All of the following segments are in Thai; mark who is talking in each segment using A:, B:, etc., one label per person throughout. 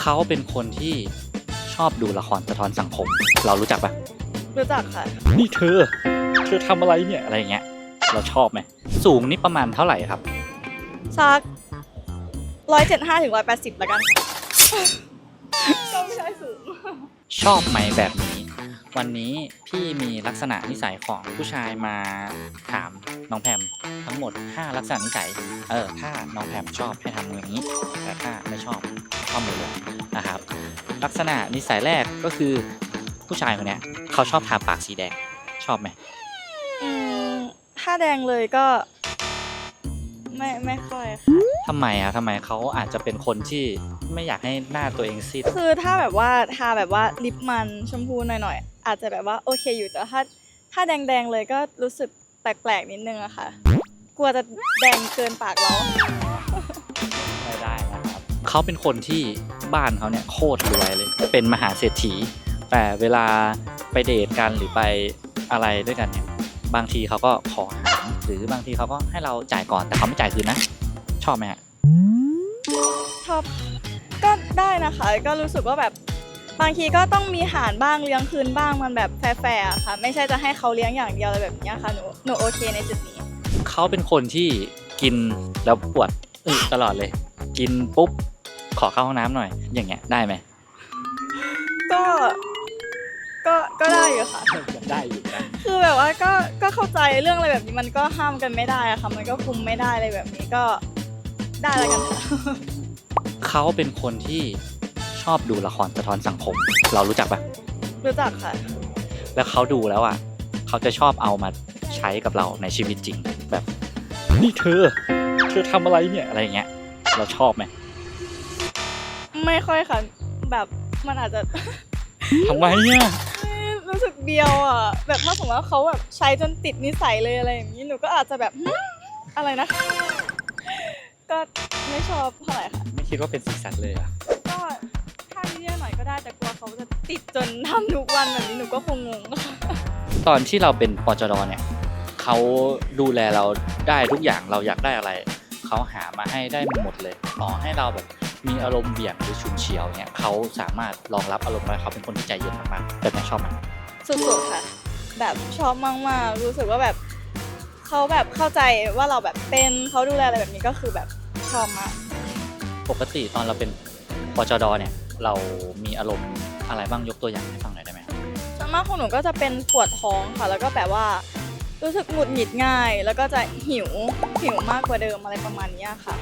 A: เขาเป็นคนที่ชอบดูละครสะท้อนสังคม เรารู้จักปะ
B: รู้จักค่ะ
A: นี่เธอ เธอทำอะไรเนี่ยอะไรอย่างเงี้ย เราชอบไหมสูงนี่ประมาณเท่าไหร่ครับ
B: สักร้อยเจ็ดห้าถึงร้อยแปดสิบแล้วกันค่ะก็ไม่ใช่สูง
A: ชอบไหมแบบนี้ วันนี้พี่มีลักษณะนิสัยของผู้ชายมาถามน้องแพมทั้งหมด 5 ลักษณะนิสัย เออ ถ้าน้องแพมชอบให้ทำมืออย่างนี้ แต่ถ้าไม่ชอบ ข้อมือลงนะครับ ลักษณะนิสัยแรกก็คือผู้ชายคนเนี้ยเขาชอบทาปากสีแดงชอบไหม
B: อืมถ้าแดงเลยก็ ไม่ไม่ค่อยค่ะ
A: ทำไมอะทำไมเขาอาจจะเป็นคนที่ไม่อยากให้หน้าตัวเองซีด
B: คือถ้าแบบว่าทาแบบว่าลิปมันชมพูหน่อยๆอาจจะแบบว่าโอเคอยู่แต่ถ้าถ้าแดงๆเลยก็รู้สึกแปลกๆนิดนึงอะค่ะ กลัวจะแดงเกินปากเรา
A: ไม่ได้นะครับ เขาเป็นคนที่บ้านเขาเนี่ยโคตรรวยเลย เป็นมหาเศรษฐี แต่เวลาไปเดทกันหรือไปอะไรด้วยกันเนี่ยบางทีเขาก็ขอหารหรือบางทีเขาก็ให้เราจ่ายก่อนแต่เขาไม่จ่ายคืนนะ ชอบไหมฮะ
B: ชอบก็ได้นะคะ ก็รู้สึกว่าแบบบางทีก็ต้องมีหารบ้างเลี้ยงคืนบ้างมันแบบแฟร์ๆอะค่ะ ไม่ใช่จะให้เขาเลี้ยงอย่างเดียวอะไรแบบเนี้ยค่ะหนูหนูโอเคในจุดนี้
A: เขาเป็นคนที่กินแล้วปวดอึตลอดเลย กินปุ๊บ ขอเข้าห้องน้ำหน่อย อย่างเงี้ยได้ไหม
B: ก็ ก็ก็ได้อยู่ค่ะ
A: ได้อยู่นะ
B: คือแบบว่าก็ก็เข้าใจเรื่องอะไรแบบนี้มันก็ห้ามกันไม่ได้อะค่ะ มันก็คุมไม่ได้อะไรแบบนี้ก็ได้แล้วกันค่ะ
A: เขาเป็นคนที่ชอบดูละครสะท้อนสังคม เรารู้จักปะ
B: รู้จักค่ะ
A: แล้วเขาดูแล้วอะเขาจะชอบเอามาใช้กับเราในชีวิตจริงแบบ นี่เธอ เธอทำอะไรเนี่ยอะไรอย่างเงี้ย เราชอบไหม
B: ไม่ค่อยค่ะ แบบมันอาจจะ
A: ทำไมเนี่ย
B: รู้สึกเบียวอะ แบบถ้าสมมติว่าเขาแบบใช้จนติดนิสัยเลยอะไรอย่างนี้หนูก็อาจจะแบบหึอะไรนะก็ไม่ชอบเท่าไหร่ค่ะ
A: ไม่คิดว่าเป็นสีสันเลยอะ
B: ก็ถ้านิดๆหน่อยๆก็ได้แต่กลัวเขาจะติดจนทำทุกวันแบบนี้หนูก็คงงงค่ะ
A: ตอนที่เราเป็นปจดเนี่ยเขาดูแลเราได้ทุกอย่างเราอยากได้อะไร เขาหามาให้ได้หมดเลยต่อให้เราแบบ มีอารมณ์เบี่ยงหรือฉุนเฉียวเนี่ยเขาสามารถรองรับอารมณ์ได้เขาเป็นคนที่ใจเย็นมากๆแบบนี้ชอบไหม
B: สุดๆค่ะ แบบชอบมากๆรู้สึกว่าแบบเขาแบบเข้าใจว่าเราแบบเป็นเขาดูแลอะไรแบบนี้ก็คือแบบชอบมาก
A: ปกติตอนเราเป็นปจดเนี่ยเรามีอารมณ์อะไรบ้างยกตัวอย่างให้ฟังหน่อยได้ไหม
B: ส่วนมากของหนูก็จะเป็นปวดท้องค่ะ แล้วก็แบบว่า รู้สึกหงุดหงิดง่าย แล้วก็จะหิวหิวมากกว่าเดิมอะไรประมาณเนี้ยค่ะ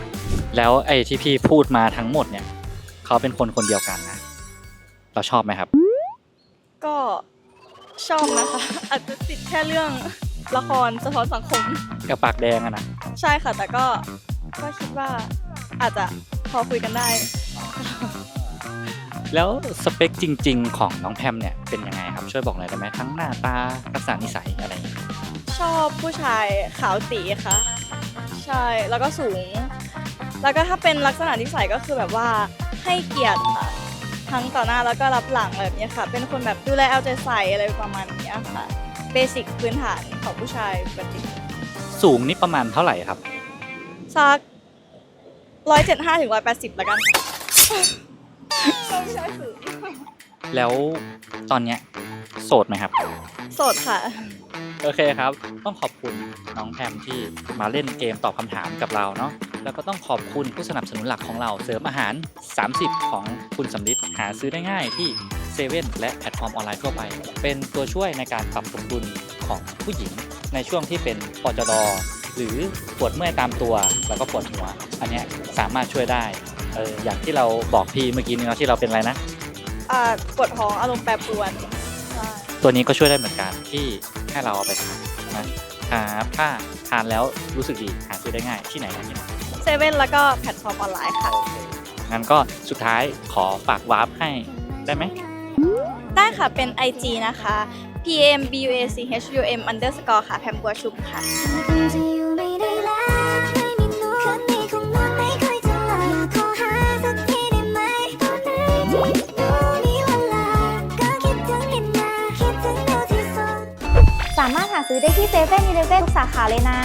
A: แล้วไอ้ที่พี่พูดมาทั้งหมดเนี่ย เขาเป็นคนคนเดียวกันนะ เราชอบไหมครับ
B: ก็ชอบนะคะ อาจจะติดแค่เรื่องละครสะท้อนสังคม
A: กับปากแดงอะนะ
B: ใช่ค่ะ แต่ก็ก็คิดว่าอาจจะพอคุยกันได้
A: แล้วสเปคจริง ๆ ของน้องแพมเนี่ยเป็นยังไงครับ ช่วยบอกหน่อยได้ไหมทั้งหน้าตาลักษณะนิสัยอะไรอย่างเงี้ย
B: ชอบผู้ชายขาวตีค่ะ ใช่แล้วก็สูง แล้วก็ถ้าเป็นลักษณะนิสัยก็คือแบบว่าให้เกียรติค่ะทั้งต่อหน้าแล้วก็รับหลังอะไรแบบนี้ค่ะ เป็นคนแบบดูแลเอาใจใส่อะไรประมาณนี้ค่ะเบสิกพื้นฐานของผู้ชายปกติ
A: สูงนี่ประมาณเท่าไหร่ครับ
B: สักร้อยเจ็ดห้าถึงร้อยแปดสิบแล้วกันค่ะก็ไม่ใช่สูง
A: แล้วตอนเนี้ยโสดไหมครับ
B: โสดค่ะ
A: โอเคครับ ต้องขอบคุณน้องแพมที่มาเล่นเกมตอบคำถามกับเราเนาะ แล้วก็ต้องขอบคุณผู้สนับสนุนหลักของเราเสริมอาหาร 30 ของคุณสำลิดหาซื้อได้ง่ายที่เซเว่นและแพลตฟอร์มออนไลน์ทั่วไป เป็นตัวช่วยในการปรับสมดุลของผู้หญิง ในช่วงที่เป็นปจดหรือปวดเมื่อยตามตัวแล้วก็ปวดหัว อันเนี้ยสามารถช่วยได้เอออย่างที่เราบอกพี่เมื่อกี้นี้เนาะที่เราเป็นอะไรนะ
B: อ่าปวดท้องอารมณ์แปรปรวนใช่
A: ตัวนี้ก็ช่วยได้เหมือนกันที่ให้เราเอาไปทานนะครับถ้าทานแล้วรู้สึกดีหาซื้อได้ง่ายที่ไหนนะที่ไหน
B: เซเว่นแล้วก็แพลตฟอร์มออนไลน์ค่ะ
A: งั้นก็สุดท้ายขอฝากวาร์ปให้ได้ไหม
B: ได้ค่ะเป็น IG นะคะ p m b u a c h u m underscore ค่ะ แพมบัวชุบค่ะ
C: คงจะอยู่ไม่ได้แล้วไม่มีหนูคืนนี้คงนอนไม่ค่อยจะหลับอยากโทรหาสักทีได้ไหมตอนไหนที่หนูมีเวลาก็คิดถึงเห็นหน้าคิดถึงหนูที่สุด
D: สามารถหาซื้อได้ที่เซเว่นอีเลฟเว่นทุกสาขาเลยนะ